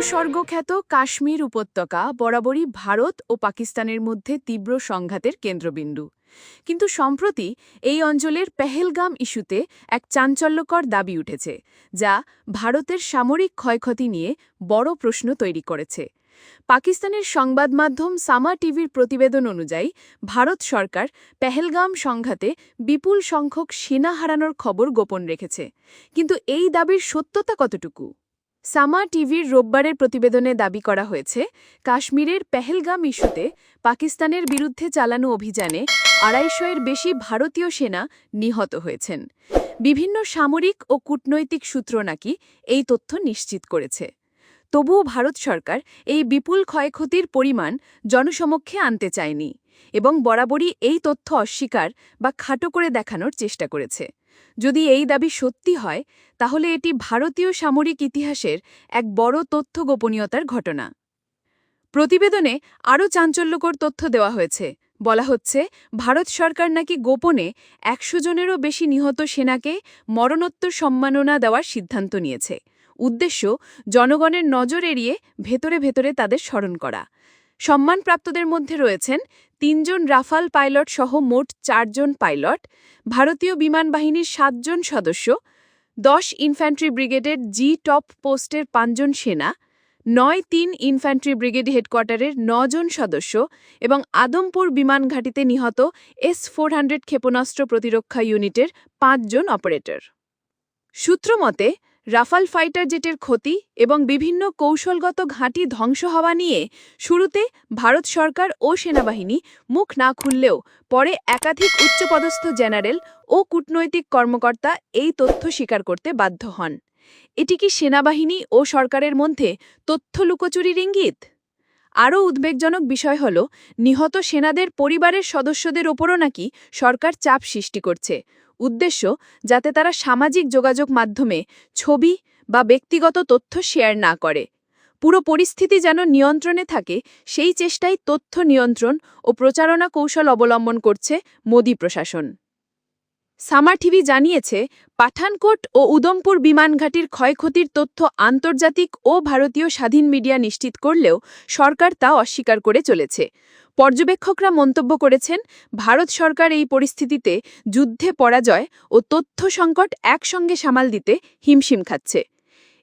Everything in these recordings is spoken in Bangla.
ভূস্বর্গখ্যাত কাশ্মীর উপত্যকা বরাবরই ভারত ও পাকিস্তানের মধ্যে তীব্র সংঘাতের কেন্দ্রবিন্দু। কিন্তু সম্প্রতি এই অঞ্চলের পেহেলগাম ইস্যুতে এক চাঞ্চল্যকর দাবি উঠেছে, যা ভারতের সামরিক ক্ষয়ক্ষতি নিয়ে বড় প্রশ্ন তৈরি করেছে। পাকিস্তানের সংবাদ মাধ্যম সামা টিভির প্রতিবেদন অনুযায়ী, ভারত সরকার পেহেলগাম সংঘাতে বিপুল সংখ্যক সেনা হারানোর খবর গোপন রেখেছে। কিন্তু এই দাবির সত্যতা কতটুকু? সামা টিভির রোববারের প্রতিবেদনে দাবি করা হয়েছে, কাশ্মীরের পেহেলগাম ইস্যুতে পাকিস্তানের বিরুদ্ধে চালানো অভিযানে আড়াইশো এর বেশি ভারতীয় সেনা নিহত হয়েছেন। বিভিন্ন সামরিক ও কূটনৈতিক সূত্র নাকি এই তথ্য নিশ্চিত করেছে। তবুও ভারত সরকার এই বিপুল ক্ষয়ক্ষতির পরিমাণ জনসমক্ষে আনতে চায়নি এবং বরাবরই এই তথ্য অস্বীকার বা খাটো করে দেখানোর চেষ্টা করেছে। যদি এই দাবি সত্যি হয়, তাহলে এটি ভারতীয় সামরিক ইতিহাসের এক বড় তথ্য গোপনীয়তার ঘটনা। প্রতিবেদনে আরও চাঞ্চল্যকর তথ্য দেওয়া হয়েছে। বলা হচ্ছে, ভারত সরকার নাকি গোপনে একশো জনেরও বেশি নিহত সেনাকে মরণোত্তর সম্মাননা দেওয়ার সিদ্ধান্ত নিয়েছে। উদ্দেশ্য জনগণের নজর এড়িয়ে ভেতরে ভেতরে তাদের স্মরণ করা। সম্মানপ্রাপ্তদের মধ্যে রয়েছেন তিনজন রাফাল পাইলট সহ মোট চারজন পাইলট, ভারতীয় বিমান বাহিনীর সাতজন সদস্য, দশ ইনফ্যান্ট্রি ব্রিগেডের জি টপ পোস্টের পাঁচজন সেনা, নয় তিন ইনফ্যান্ট্রি ব্রিগেড হেডকোয়ার্টারের নজন সদস্য এবং আদমপুর বিমান ঘাঁটিতে নিহত এস ফোর হান্ড্রেড ক্ষেপণাস্ত্র প্রতিরক্ষা ইউনিটের পাঁচজন অপারেটর। সূত্রমতে রাফাল ফাইটার জেটের ক্ষতি এবং বিভিন্ন কৌশলগত ঘাঁটি ধ্বংস হওয়া নিয়ে শুরুতে ভারত সরকার ও সেনাবাহিনী মুখ না খুললেও পরে একাধিক উচ্চপদস্থ জেনারেল ও কূটনৈতিক কর্মকর্তা এই তথ্য স্বীকার করতে বাধ্য হন। এটি কি সেনাবাহিনী ও সরকারের মধ্যে তথ্য লুকোচুরির ইঙ্গিত? আরও উদ্বেগজনক বিষয় হল, নিহত সেনাদের পরিবারের সদস্যদের ওপরও নাকি সরকার চাপ সৃষ্টি করছে। উদ্দেশ্য যাতে তারা সামাজিক যোগাযোগ মাধ্যমে ছবি বা ব্যক্তিগত তথ্য শেয়ার না করে। পুরো পরিস্থিতি যেন নিয়ন্ত্রণে থাকে, সেই চেষ্টাই তথ্য নিয়ন্ত্রণ ও প্রচারণা কৌশল অবলম্বন করছে মোদী প্রশাসন। সামার টিভি জানিয়েছে, পাঠানকোট ও উদমপুর বিমানঘাটির ক্ষয়ক্ষতির তথ্য আন্তর্জাতিক ও ভারতীয় স্বাধীন মিডিয়া নিশ্চিত করলেও সরকার তা অস্বীকার করে চলেছে। পর্যবেক্ষকরা মন্তব্য করেছেন, ভারত সরকার এই পরিস্থিতিতে যুদ্ধে পরাজয় ও তথ্য সংকট একসঙ্গে সামাল দিতে হিমশিম খাচ্ছে।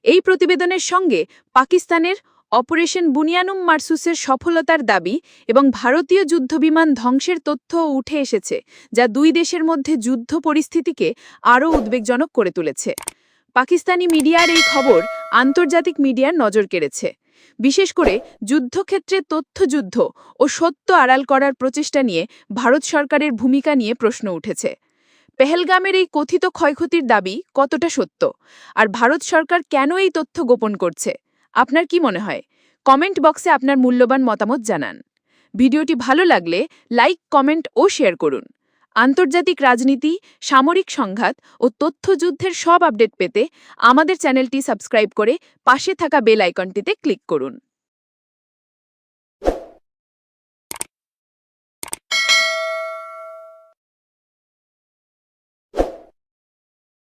এই প্রতিবেদনের সঙ্গে পাকিস্তানের অপারেশন বুনিয়ানুম মার্সুসের সফলতার দাবি এবং ভারতীয় যুদ্ধবিমান ধ্বংসের তথ্য উঠে এসেছে, যা দুই দেশের মধ্যে যুদ্ধ পরিস্থিতিকে আরও উদ্বেগজনক করে তুলেছে। পাকিস্তানি মিডিয়ার এই খবর আন্তর্জাতিক মিডিয়ার নজর কেড়েছে। বিশেষ করে যুদ্ধক্ষেত্রে তথ্যযুদ্ধ ও সত্য আড়াল করার প্রচেষ্টা নিয়ে ভারত সরকারের ভূমিকা নিয়ে প্রশ্ন উঠেছে। পেহেলগামের এই কথিত ক্ষয়ক্ষতির দাবি কতটা সত্য? আর ভারত সরকার কেন এই তথ্য গোপন করছে? আপনার কি মনে হয়? কমেন্ট বক্সে আপনার মূল্যবান মতামত জানান। ভিডিওটি ভালো লাগলে লাইক, কমেন্ট ও শেয়ার করুন। আন্তর্জাতিক রাজনীতি, সামরিক সংঘাত ও তথ্যযুদ্ধের সব আপডেট পেতে আমাদের চ্যানেলটি সাবস্ক্রাইব করে পাশে থাকা বেল আইকনটিতে ক্লিক করুন।